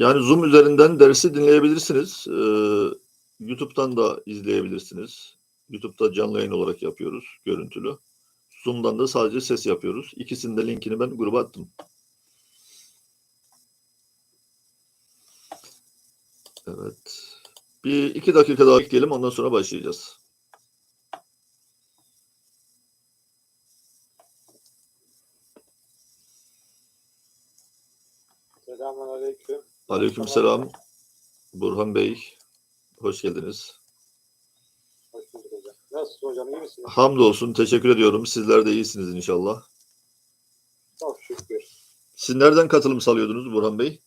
Yani Zoom üzerinden dersi dinleyebilirsiniz. Ee, YouTube'dan da izleyebilirsiniz. YouTube'da canlı yayın olarak yapıyoruz, görüntülü. Zoom'dan da sadece ses yapıyoruz. İkisinin de linkini ben gruba attım. Evet. Bir iki dakika daha bekleyelim ondan sonra başlayacağız. Aleykümselam. Burhan Bey, hoş geldiniz. Hoş bulduk hocam. Nasılsın hocam? iyi misiniz? Hamdolsun, teşekkür ediyorum. Sizler de iyisiniz inşallah. Çok şükür. Siz nereden katılım sağlıyordunuz Burhan Bey?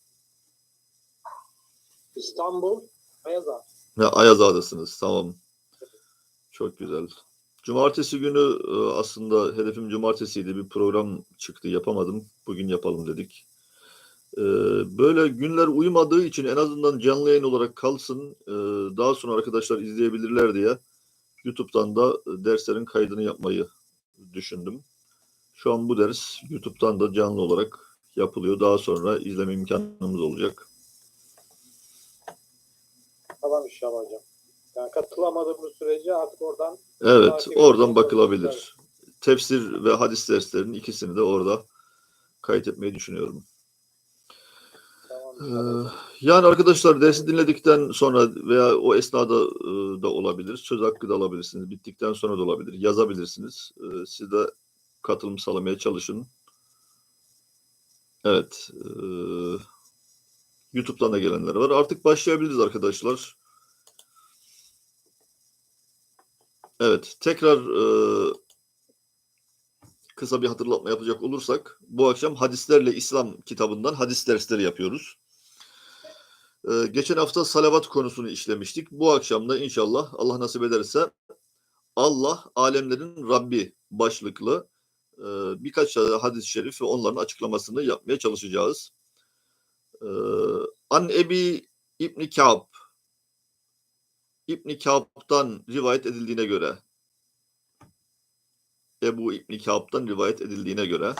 İstanbul, Ayaza. Ha, Ayazağa'dasınız. Tamam. Çok güzel. Cumartesi günü e, aslında hedefim cumartesiydi. Bir program çıktı. Yapamadım. Bugün yapalım dedik. E, Böyle günler uymadığı için en azından canlı yayın olarak kalsın. e, Daha sonra arkadaşlar izleyebilirler diye YouTube'dan da derslerin kaydını yapmayı düşündüm. Şu an bu ders YouTube'dan da canlı olarak yapılıyor. Daha sonra izleme imkanımız olacak. Tamam inşallah hocam. Yani katılamadığımız sürece artık oradan Evet, oradan bakılabilir. Tefsir ve hadis derslerinin ikisini de orada kaydetmeyi düşünüyorum. tamam Ee, inşallah. hocam. Yani arkadaşlar dersi dinledikten sonra veya o esnada e, da olabilir, söz hakkı da alabilirsiniz, bittikten sonra da olabilir, yazabilirsiniz. Ee, siz de katılım sağlamaya çalışın. Evet, e, YouTube'dan da gelenler var. Artık başlayabiliriz arkadaşlar. Evet, tekrar e, kısa bir hatırlatma yapacak olursak, bu akşam Hadislerle İslam kitabından hadis dersleri yapıyoruz. Ee, geçen hafta salavat konusunu işlemiştik. Bu akşam da inşallah Allah nasip ederse Allah alemlerin Rabbi başlıklı e, birkaç hadis-i şerif ve onların açıklamasını yapmaya çalışacağız. Ee, An Ebi İbni Ka'b İbni Ka'b'dan rivayet edildiğine göre Ebu İbni Ka'b'dan rivayet edildiğine göre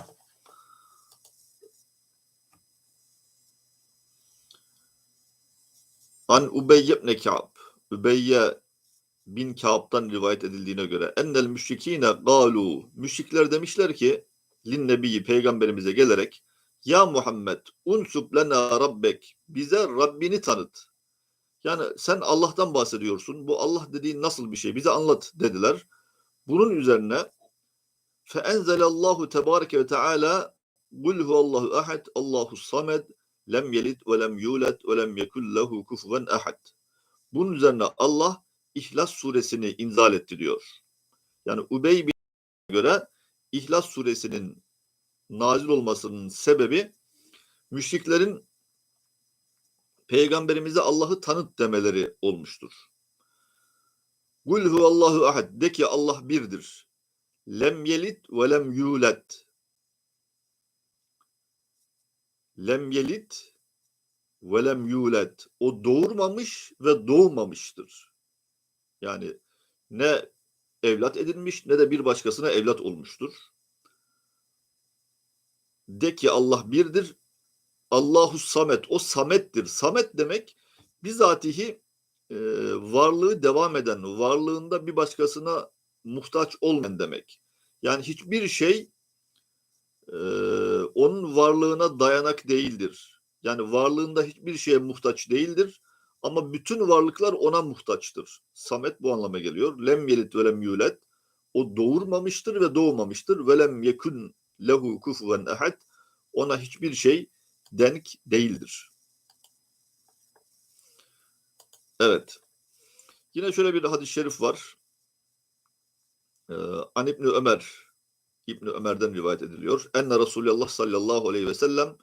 An Ubeyye ibn Ka'b Übeyye bin Ka'b'dan rivayet edildiğine göre ennel müşrikine galu müşrikler demişler ki lin nebiyyi peygamberimize gelerek ya Muhammed unsub lena rabbek bize Rabbini tanıt. Yani sen Allah'tan bahsediyorsun. Bu Allah dediğin nasıl bir şey? Bize anlat dediler. Bunun üzerine feenzelallahu tebareke ve teala Kul huvallahu ahad Allahu samed lem yelid ve lem yulad ve lem yekun lehu kufuven ahad. Bunun üzerine Allah İhlas suresini inzal etti diyor. Yani Ubey bin göre İhlas suresinin nazil olmasının sebebi müşriklerin peygamberimize Allah'ı tanıt demeleri olmuştur. Kul huvallahu ahad de ki Allah birdir. Lem yelit ve lem yulet. Lem yelit ve lem yulet. O doğurmamış ve doğmamıştır. Yani ne evlat edinmiş ne de bir başkasına evlat olmuştur. De ki Allah birdir. Allahu samet. O samettir. Samet demek bizatihi e, varlığı devam eden, varlığında bir başkasına muhtaç olmayan demek. Yani hiçbir şey e, onun varlığına dayanak değildir. Yani varlığında hiçbir şeye muhtaç değildir. Ama bütün varlıklar ona muhtaçtır. Samet bu anlama geliyor. Lem yelit ve lem yulet. O doğurmamıştır ve doğmamıştır. Ve lem yekun lehu kufuven ehad. Ona hiçbir şey denk değildir. Evet. Yine şöyle bir hadis-i şerif var. Ee, An İbni Ömer İbni Ömer'den rivayet ediliyor. Enne Resulullah sallallahu aleyhi ve sellem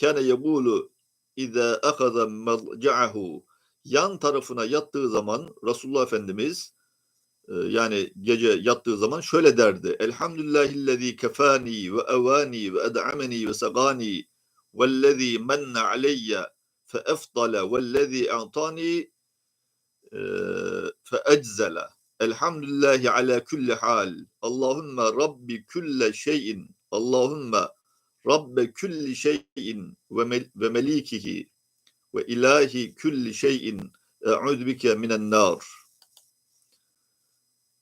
kâne yegulu İzâ akaza melca'ahu yan tarafına yattığı zaman Resulullah Efendimiz e, yani gece yattığı zaman şöyle derdi. Elhamdülillahillezî kefâni ve evâni ve ed'ameni ve segâni vellezî menne aleyye fe efdale vellezî a'tani e, fe eczele. Elhamdülillahi ala kulli hal. Allahümme Rabbi külle şeyin. Allahümme Rabbe külli şeyin ve, mel- ve melikihi ve ilahi kulli şeyin e'udhu bike minen nar.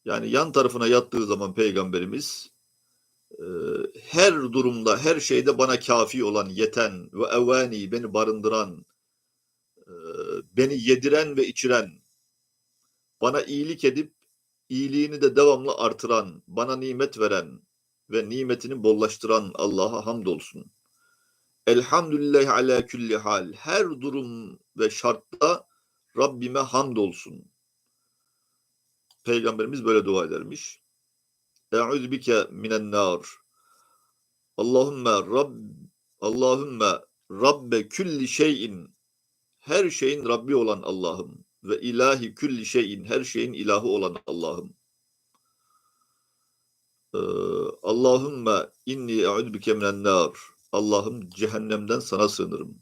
Yani yan tarafına yattığı zaman peygamberimiz e, her durumda, her şeyde bana kafi olan, yeten ve evani beni barındıran, e, beni yediren ve içiren, bana iyilik edip iyiliğini de devamlı artıran, bana nimet veren ve nimetini bollaştıran Allah'a hamdolsun. Elhamdülillahi ala külli hal. Her durum ve şartta Rabbime hamdolsun. Peygamberimiz böyle dua edermiş. Eûzü bike minen nar. Allahümme Rabb Allahümme Rabbe külli şeyin her şeyin Rabbi olan Allah'ım ve ilahi külli şeyin her şeyin ilahı olan Allah'ım. Ee, Allahümme inni eûzü bike minen nar. Allah'ım cehennemden sana sığınırım.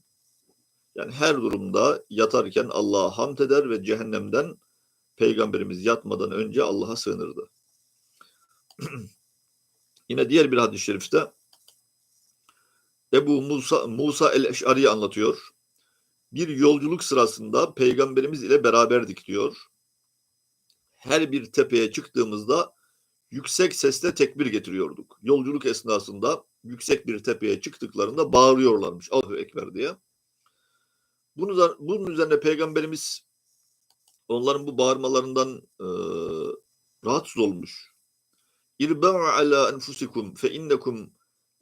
Yani her durumda yatarken Allah'a hamd eder ve cehennemden Peygamberimiz yatmadan önce Allah'a sığınırdı. Yine diğer bir hadis-i şerifte Ebu Musa, Musa el-Eş'ari anlatıyor. Bir yolculuk sırasında Peygamberimiz ile beraberdik diyor. Her bir tepeye çıktığımızda yüksek sesle tekbir getiriyorduk. Yolculuk esnasında yüksek bir tepeye çıktıklarında bağırıyorlarmış Allahu Ekber diye. Bunu, bunun üzerine Peygamberimiz onların bu bağırmalarından e, rahatsız olmuş. İrba'u ala enfusikum fe innekum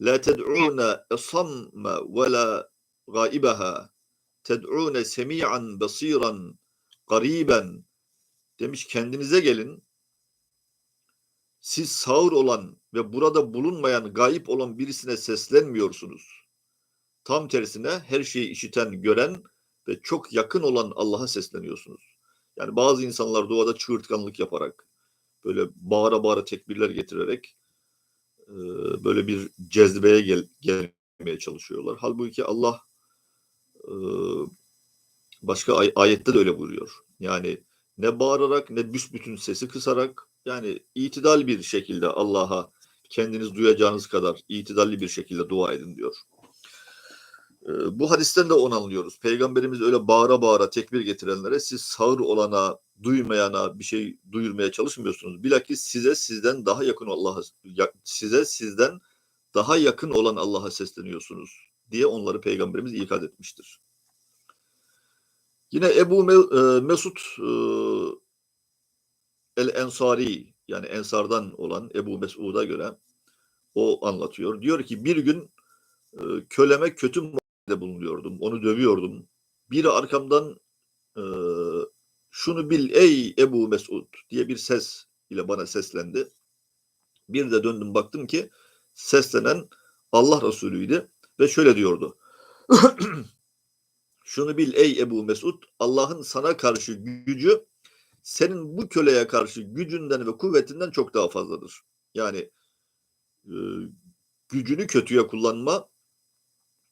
la ted'una esamme ve la gaibaha ted'une semi'an basiran gariben demiş kendinize gelin siz sağır olan ve burada bulunmayan gayip olan birisine seslenmiyorsunuz. Tam tersine her şeyi işiten, gören ve çok yakın olan Allah'a sesleniyorsunuz. Yani bazı insanlar duada çığırtkanlık yaparak, böyle bağıra bağıra tekbirler getirerek böyle bir cezbeye gel, gelmeye çalışıyorlar. Halbuki Allah başka ay- ayette de öyle buyuruyor. Yani ne bağırarak ne büsbütün sesi kısarak yani itidal bir şekilde Allah'a kendiniz duyacağınız kadar itidalli bir şekilde dua edin diyor. Bu hadisten de onu anlıyoruz. Peygamberimiz öyle bağıra bağıra tekbir getirenlere siz sağır olana, duymayana bir şey duyurmaya çalışmıyorsunuz. Bilakis size sizden daha yakın Allah'a size sizden daha yakın olan Allah'a sesleniyorsunuz diye onları Peygamberimiz ikaz etmiştir. Yine Ebu Mesud El Ensari yani Ensardan olan Ebu Mesud'a göre o anlatıyor. Diyor ki bir gün e, köleme kötü muamelede bulunuyordum. Onu dövüyordum. Biri arkamdan e, şunu bil ey Ebu Mesud diye bir ses ile bana seslendi. Bir de döndüm baktım ki seslenen Allah Resulü'ydü ve şöyle diyordu. şunu bil ey Ebu Mesud Allah'ın sana karşı gücü senin bu köleye karşı gücünden ve kuvvetinden çok daha fazladır. Yani e, gücünü kötüye kullanma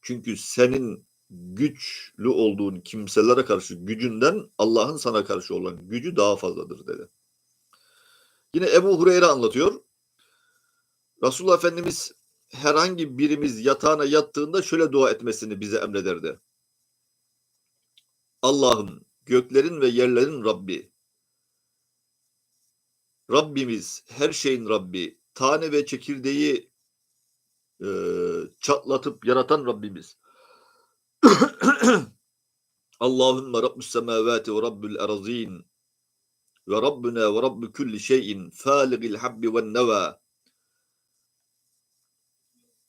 çünkü senin güçlü olduğun kimselere karşı gücünden Allah'ın sana karşı olan gücü daha fazladır dedi. Yine Ebu Hureyre anlatıyor. Resulullah Efendimiz herhangi birimiz yatağına yattığında şöyle dua etmesini bize emrederdi. Allah'ım göklerin ve yerlerin Rabbi, Rabbimiz, her şeyin Rabbi, tane ve çekirdeği e, çatlatıp yaratan Rabbimiz. Allahümme Rabbus semavati ve Rabbül erazin ve Rabbuna ve Rabbu kulli şeyin faligil habbi ve neva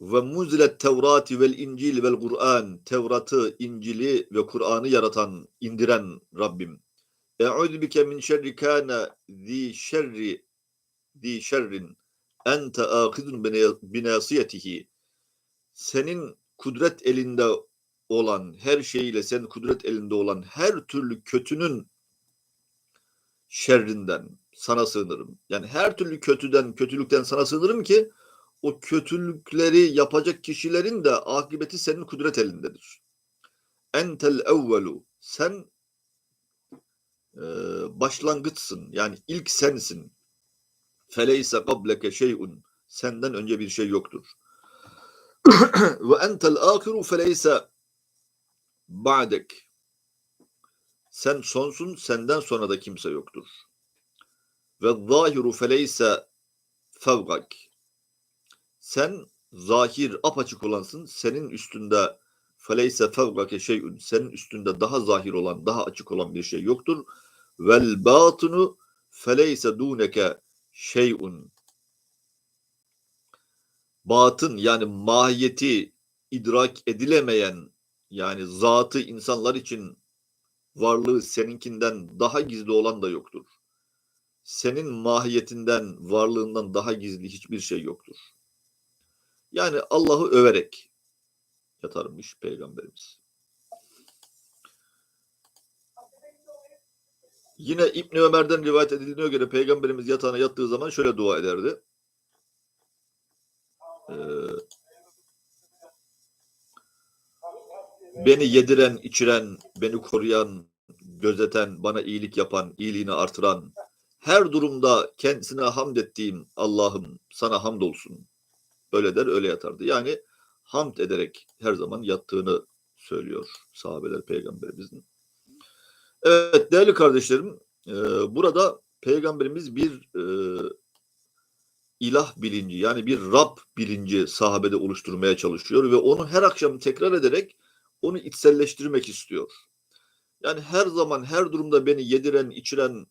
ve muzilet Tevrati vel İncil vel Kur'an Tevrat'ı, İncil'i ve Kur'an'ı yaratan, indiren Rabbim. Eûzü bike min şerri kâne zi şerri zi şerrin ente âkhidun binasiyetihi senin kudret elinde olan her şeyiyle senin kudret elinde olan her türlü kötünün şerrinden sana sığınırım. Yani her türlü kötüden, kötülükten sana sığınırım ki o kötülükleri yapacak kişilerin de akıbeti senin kudret elindedir. Entel evvelu sen e, başlangıçsın. Yani ilk sensin. Feleyse kableke şeyun. Senden önce bir şey yoktur. Ve entel ahiru feleyse ba'dek. Sen sonsun, senden sonra da kimse yoktur. Ve zahiru feleyse fevgak. Sen zahir apaçık olansın, senin üstünde feleyse fevgake şeyün. Senin üstünde daha zahir olan, daha açık olan bir şey yoktur. Vel batını feleyse duneke şeyun. Batın yani mahiyeti idrak edilemeyen yani zatı insanlar için varlığı seninkinden daha gizli olan da yoktur. Senin mahiyetinden, varlığından daha gizli hiçbir şey yoktur. Yani Allah'ı överek yatarmış peygamberimiz. Yine İbn Ömer'den rivayet edildiğine göre peygamberimiz yatağına yattığı zaman şöyle dua ederdi. Ee, beni yediren, içiren, beni koruyan, gözeten, bana iyilik yapan, iyiliğini artıran, her durumda kendisine hamd ettiğim Allah'ım sana hamdolsun. Öyle der, öyle yatardı. Yani hamd ederek her zaman yattığını söylüyor sahabeler peygamberimizin. Evet değerli kardeşlerim, e, burada peygamberimiz bir e, ilah bilinci yani bir Rab bilinci sahabede oluşturmaya çalışıyor ve onu her akşam tekrar ederek onu içselleştirmek istiyor. Yani her zaman her durumda beni yediren, içiren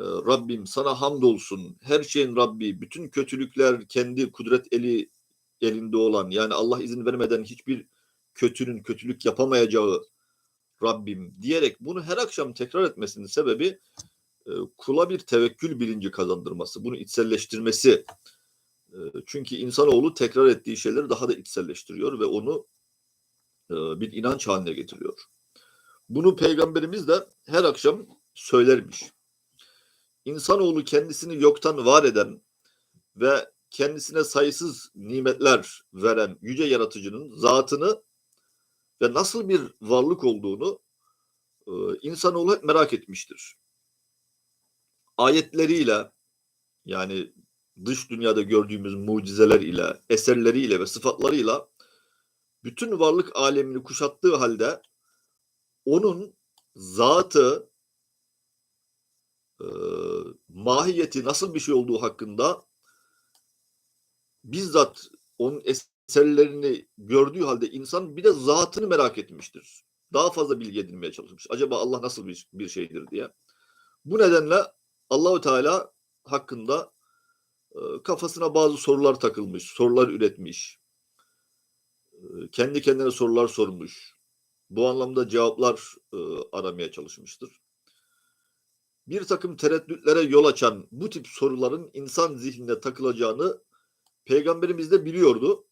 Rabbim sana hamdolsun. Her şeyin Rabbi, bütün kötülükler kendi kudret eli elinde olan yani Allah izin vermeden hiçbir kötünün kötülük yapamayacağı Rabbim diyerek bunu her akşam tekrar etmesinin sebebi e, kula bir tevekkül bilinci kazandırması, bunu içselleştirmesi. E, çünkü insanoğlu tekrar ettiği şeyleri daha da içselleştiriyor ve onu e, bir inanç haline getiriyor. Bunu peygamberimiz de her akşam söylermiş. İnsanoğlu kendisini yoktan var eden ve kendisine sayısız nimetler veren yüce yaratıcının zatını ve nasıl bir varlık olduğunu e, insanoğlu hep merak etmiştir. Ayetleriyle yani dış dünyada gördüğümüz mucizeler ile, eserleriyle ve sıfatlarıyla bütün varlık alemini kuşattığı halde onun zatı, e, mahiyeti nasıl bir şey olduğu hakkında bizzat onun eserlerini gördüğü halde insan bir de zatını merak etmiştir. Daha fazla bilgi edinmeye çalışmış. Acaba Allah nasıl bir, bir şeydir diye. Bu nedenle Allahü Teala hakkında e, kafasına bazı sorular takılmış, sorular üretmiş. E, kendi kendine sorular sormuş. Bu anlamda cevaplar e, aramaya çalışmıştır. Bir takım tereddütlere yol açan bu tip soruların insan zihnine takılacağını Peygamberimiz de biliyordu.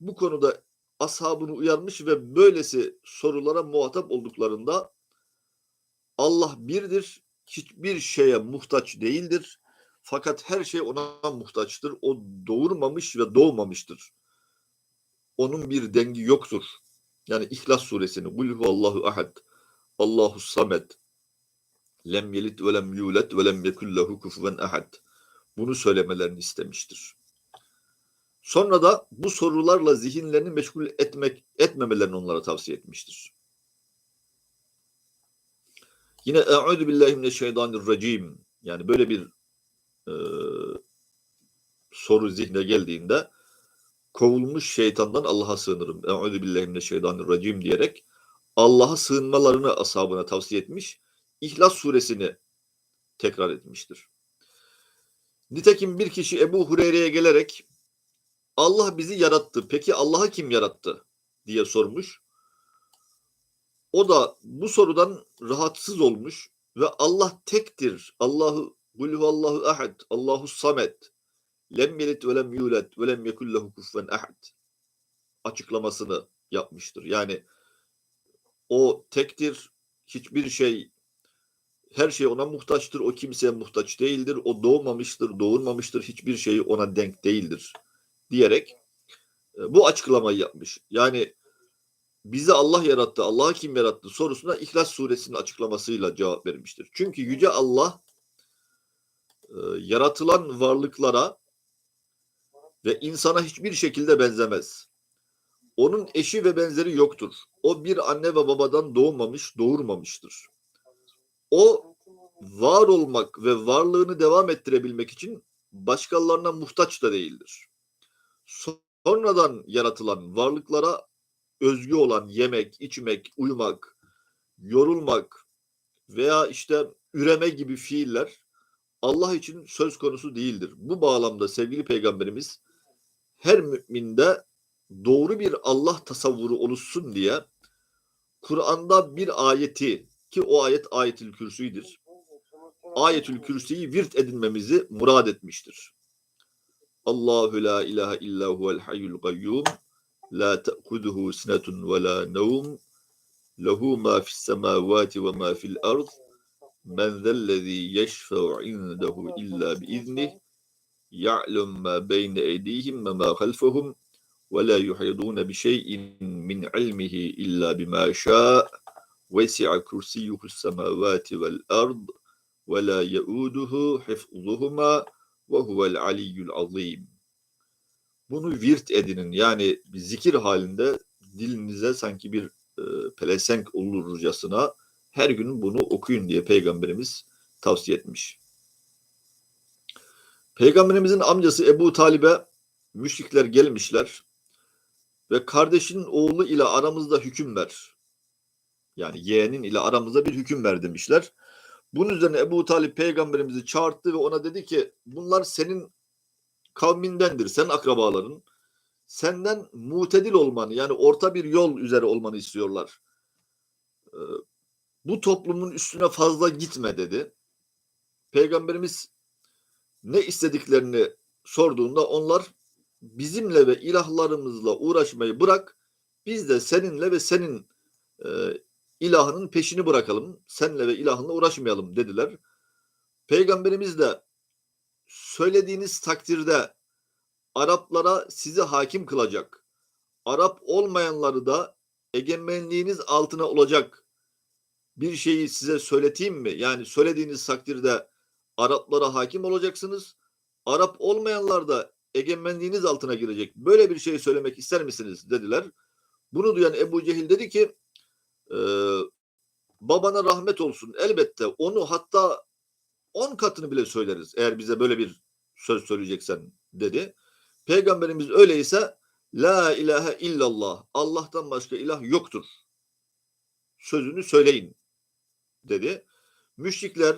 Bu konuda ashabını uyarmış ve böylesi sorulara muhatap olduklarında Allah birdir, hiçbir şeye muhtaç değildir. Fakat her şey ona muhtaçtır. O doğurmamış ve doğmamıştır. Onun bir dengi yoktur. Yani İhlas suresini Kul huvallahu ahad Allahu samed lem yelit ve lem yulet ve lem yekun lehu kufuven ahad. Bunu söylemelerini istemiştir. Sonra da bu sorularla zihinlerini meşgul etmek etmemelerini onlara tavsiye etmiştir. Yine Eûzü billahi mineşşeytanirracim yani böyle bir e, soru zihne geldiğinde kovulmuş şeytandan Allah'a sığınırım. Eûzü billahi mineşşeytanirracim diyerek Allah'a sığınmalarını ashabına tavsiye etmiş. İhlas suresini tekrar etmiştir. Nitekim bir kişi Ebu Hureyre'ye gelerek Allah bizi yarattı. Peki Allah'ı kim yarattı? diye sormuş. O da bu sorudan rahatsız olmuş ve Allah tektir. Allahu Allahu ahad. Allahu samet. Lem yelit ve lem yulet ve lem yekul lehu kufuven ahad. Açıklamasını yapmıştır. Yani o tektir. Hiçbir şey her şey ona muhtaçtır. O kimseye muhtaç değildir. O doğmamıştır, doğurmamıştır. Hiçbir şey ona denk değildir diyerek e, bu açıklamayı yapmış. Yani bizi Allah yarattı, Allah'ı kim yarattı sorusuna İhlas suresinin açıklamasıyla cevap vermiştir. Çünkü Yüce Allah e, yaratılan varlıklara ve insana hiçbir şekilde benzemez. Onun eşi ve benzeri yoktur. O bir anne ve babadan doğmamış, doğurmamıştır. O var olmak ve varlığını devam ettirebilmek için başkalarına muhtaç da değildir. Sonradan yaratılan varlıklara özgü olan yemek, içmek, uyumak, yorulmak veya işte üreme gibi fiiller Allah için söz konusu değildir. Bu bağlamda sevgili peygamberimiz her müminde doğru bir Allah tasavvuru oluşsun diye Kur'an'da bir ayeti ki o ayet ayetül kürsüydür. Ayetül kürsüyü virt edinmemizi murad etmiştir. Allahu la ilahe illa huvel hayyul kayyum la ta'khudhuhu sinetun ve la nevm lehu ma fis semavati ve ma fil ard men zellezî yeşfe'u indehu illa biiznih ya'lem ma beyne eydihim ve ma halfahum ve la yuhidun bi şey'in min ilmihi illa bima şa' vel ard ve la yauduhu hifzuhuma ve huvel aliyyul azim. Bunu virt edinin yani zikir halinde dilinize sanki bir e, pelesenk olurcasına her gün bunu okuyun diye peygamberimiz tavsiye etmiş. Peygamberimizin amcası Ebu Talib'e müşrikler gelmişler ve kardeşinin oğlu ile aramızda hüküm ver. Yani yeğenin ile aramızda bir hüküm ver demişler. Bunun üzerine Ebu Talip peygamberimizi çağırttı ve ona dedi ki bunlar senin kavmindendir, sen akrabaların. Senden mutedil olmanı yani orta bir yol üzere olmanı istiyorlar. Ee, bu toplumun üstüne fazla gitme dedi. Peygamberimiz ne istediklerini sorduğunda onlar bizimle ve ilahlarımızla uğraşmayı bırak biz de seninle ve senin e, ilahının peşini bırakalım. Senle ve ilahınla uğraşmayalım dediler. Peygamberimiz de söylediğiniz takdirde Araplara sizi hakim kılacak. Arap olmayanları da egemenliğiniz altına olacak bir şeyi size söyleteyim mi? Yani söylediğiniz takdirde Araplara hakim olacaksınız. Arap olmayanlar da egemenliğiniz altına girecek. Böyle bir şey söylemek ister misiniz? dediler. Bunu duyan Ebu Cehil dedi ki e, babana rahmet olsun elbette onu hatta on katını bile söyleriz eğer bize böyle bir söz söyleyeceksen dedi. Peygamberimiz öyleyse la ilahe illallah Allah'tan başka ilah yoktur sözünü söyleyin dedi. Müşrikler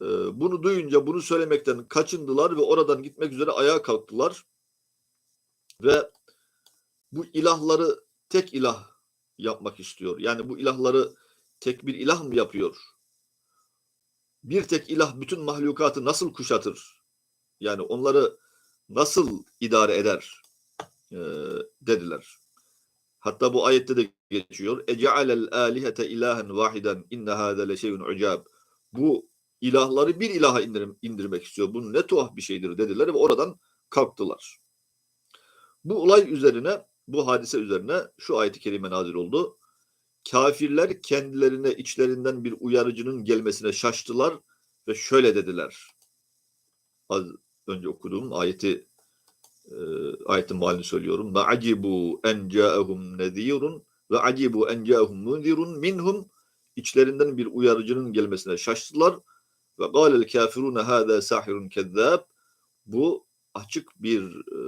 e, bunu duyunca bunu söylemekten kaçındılar ve oradan gitmek üzere ayağa kalktılar. Ve bu ilahları tek ilah yapmak istiyor. Yani bu ilahları tek bir ilah mı yapıyor? Bir tek ilah bütün mahlukatı nasıl kuşatır? Yani onları nasıl idare eder? E, dediler. Hatta bu ayette de geçiyor. Ece'alel alihete ilahen vahiden inne hâze leşeyun ucab. Bu ilahları bir ilaha indirim, indirmek istiyor. Bu ne tuhaf bir şeydir dediler ve oradan kalktılar. Bu olay üzerine, bu hadise üzerine şu ayet-i kerime nazil oldu. Kafirler kendilerine içlerinden bir uyarıcının gelmesine şaştılar ve şöyle dediler. Az önce okuduğum ayeti e, ayetin malini söylüyorum. Ma acibu en ca'ahum nezirun ve acibu en ca'ahum munzirun minhum içlerinden bir uyarıcının gelmesine şaştılar ve galel kafirun hada sahirun kezzab bu açık bir e,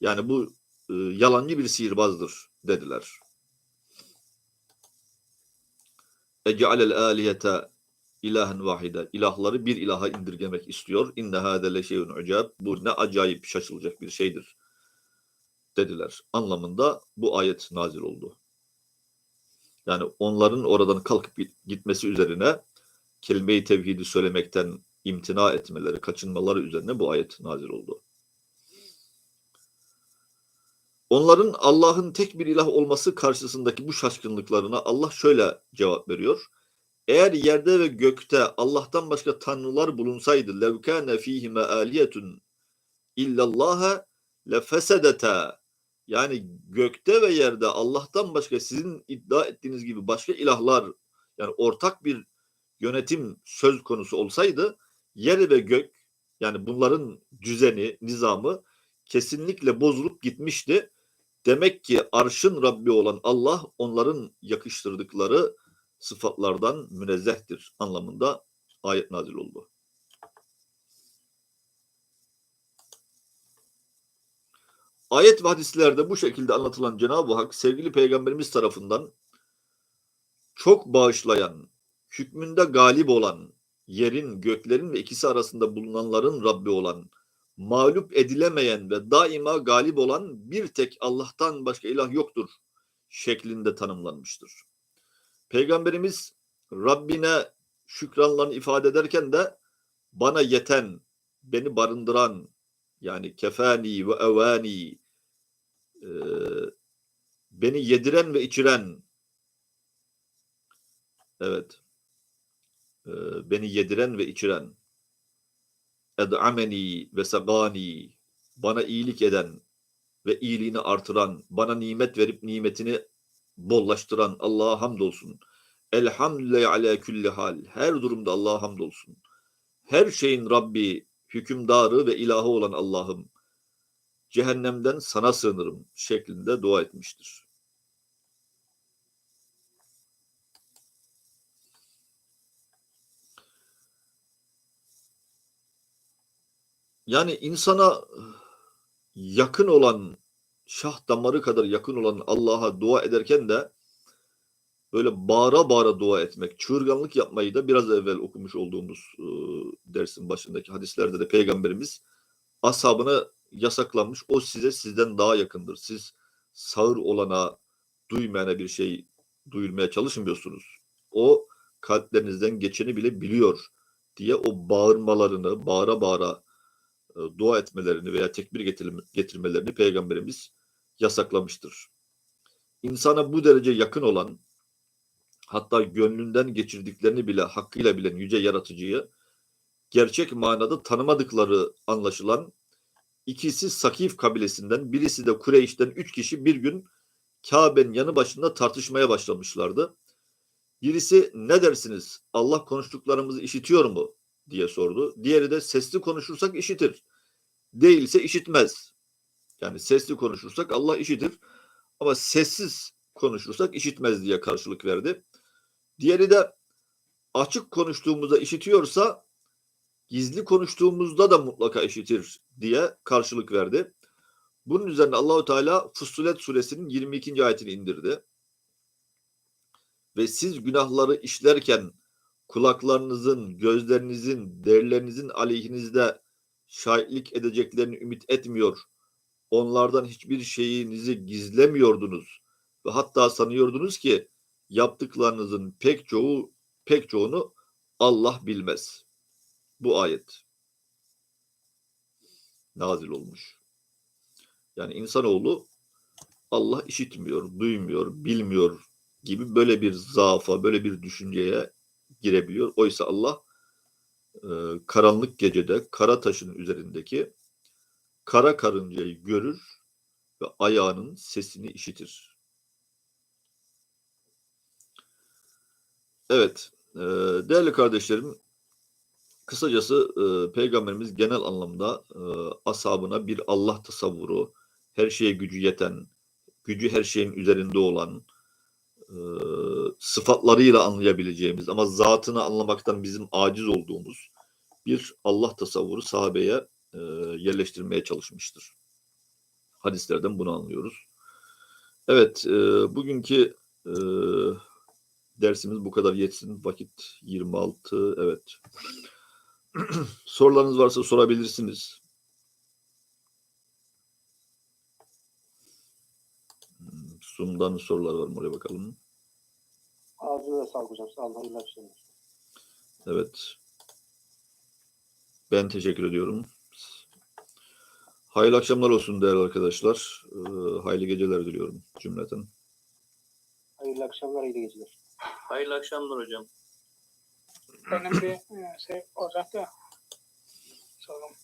yani bu e, yalancı bir sihirbazdır dediler. Ece'alel alihete ilahen vahide. İlahları bir ilaha indirgemek istiyor. İnne hâde leşeyun ucab. Bu ne acayip şaşılacak bir şeydir. Dediler. Anlamında bu ayet nazil oldu. Yani onların oradan kalkıp gitmesi üzerine kelime-i tevhidi söylemekten imtina etmeleri, kaçınmaları üzerine bu ayet nazil oldu. Onların Allah'ın tek bir ilah olması karşısındaki bu şaşkınlıklarına Allah şöyle cevap veriyor. Eğer yerde ve gökte Allah'tan başka tanrılar bulunsaydı levkâne fîhime âliyetun illallâhe lefesedeta yani gökte ve yerde Allah'tan başka sizin iddia ettiğiniz gibi başka ilahlar yani ortak bir yönetim söz konusu olsaydı yer ve gök yani bunların düzeni, nizamı kesinlikle bozulup gitmişti. Demek ki arşın Rabbi olan Allah onların yakıştırdıkları sıfatlardan münezzehtir anlamında ayet nazil oldu. Ayet ve hadislerde bu şekilde anlatılan Cenab-ı Hak sevgili peygamberimiz tarafından çok bağışlayan, hükmünde galip olan, yerin, göklerin ve ikisi arasında bulunanların Rabbi olan, mağlup edilemeyen ve daima galip olan bir tek Allah'tan başka ilah yoktur şeklinde tanımlanmıştır. Peygamberimiz Rabbine şükranlarını ifade ederken de bana yeten, beni barındıran yani kefani ve evani e, beni yediren ve içiren evet e, beni yediren ve içiren ed'ameni ve sagani bana iyilik eden ve iyiliğini artıran, bana nimet verip nimetini bollaştıran Allah'a hamdolsun. Elhamdülillahi ala külli hal. Her durumda Allah'a hamdolsun. Her şeyin Rabbi, hükümdarı ve ilahı olan Allah'ım. Cehennemden sana sığınırım şeklinde dua etmiştir. Yani insana yakın olan şah damarı kadar yakın olan Allah'a dua ederken de böyle bağıra bağıra dua etmek, çığırganlık yapmayı da biraz evvel okumuş olduğumuz e, dersin başındaki hadislerde de peygamberimiz ashabına yasaklanmış. O size sizden daha yakındır. Siz sağır olana, duymayana bir şey duyurmaya çalışmıyorsunuz. O kalplerinizden geçeni bile biliyor diye o bağırmalarını, bağıra bağıra dua etmelerini veya tekbir getirme- getirmelerini peygamberimiz yasaklamıştır. İnsana bu derece yakın olan hatta gönlünden geçirdiklerini bile hakkıyla bilen yüce yaratıcıyı gerçek manada tanımadıkları anlaşılan ikisi Sakif kabilesinden birisi de Kureyş'ten üç kişi bir gün Kabe'nin yanı başında tartışmaya başlamışlardı. Birisi ne dersiniz Allah konuştuklarımızı işitiyor mu diye sordu. Diğeri de sesli konuşursak işitir. Değilse işitmez. Yani sesli konuşursak Allah işitir. Ama sessiz konuşursak işitmez diye karşılık verdi. Diğeri de açık konuştuğumuzda işitiyorsa gizli konuştuğumuzda da mutlaka işitir diye karşılık verdi. Bunun üzerine Allahu Teala Fussilet suresinin 22. ayetini indirdi. Ve siz günahları işlerken kulaklarınızın, gözlerinizin, derilerinizin aleyhinizde şahitlik edeceklerini ümit etmiyor. Onlardan hiçbir şeyinizi gizlemiyordunuz ve hatta sanıyordunuz ki yaptıklarınızın pek çoğu pek çoğunu Allah bilmez. Bu ayet nazil olmuş. Yani insanoğlu Allah işitmiyor, duymuyor, bilmiyor gibi böyle bir zaafa, böyle bir düşünceye girebiliyor. Oysa Allah e, karanlık gecede kara taşın üzerindeki kara karıncayı görür ve ayağının sesini işitir. Evet, e, değerli kardeşlerim, kısacası e, Peygamberimiz genel anlamda e, ashabına bir Allah tasavvuru, her şeye gücü yeten, gücü her şeyin üzerinde olan, e, sıfatlarıyla anlayabileceğimiz ama zatını anlamaktan bizim aciz olduğumuz bir Allah tasavvuru sahabeye e, yerleştirmeye çalışmıştır. Hadislerden bunu anlıyoruz. Evet, e, bugünkü e, dersimiz bu kadar yetsin. Vakit 26, evet. Sorularınız varsa sorabilirsiniz. Zoom'dan sorular var mı? Oraya bakalım. Ağzına sağlık hocam. Sağ olun. Hayırlı akşamlar. Evet. Ben teşekkür ediyorum. Hayırlı akşamlar olsun değerli arkadaşlar. Ee, hayırlı geceler diliyorum cümleten. Hayırlı akşamlar, hayırlı geceler. Hayırlı akşamlar hocam. Benim bir e, şey olacaktı. Sorum.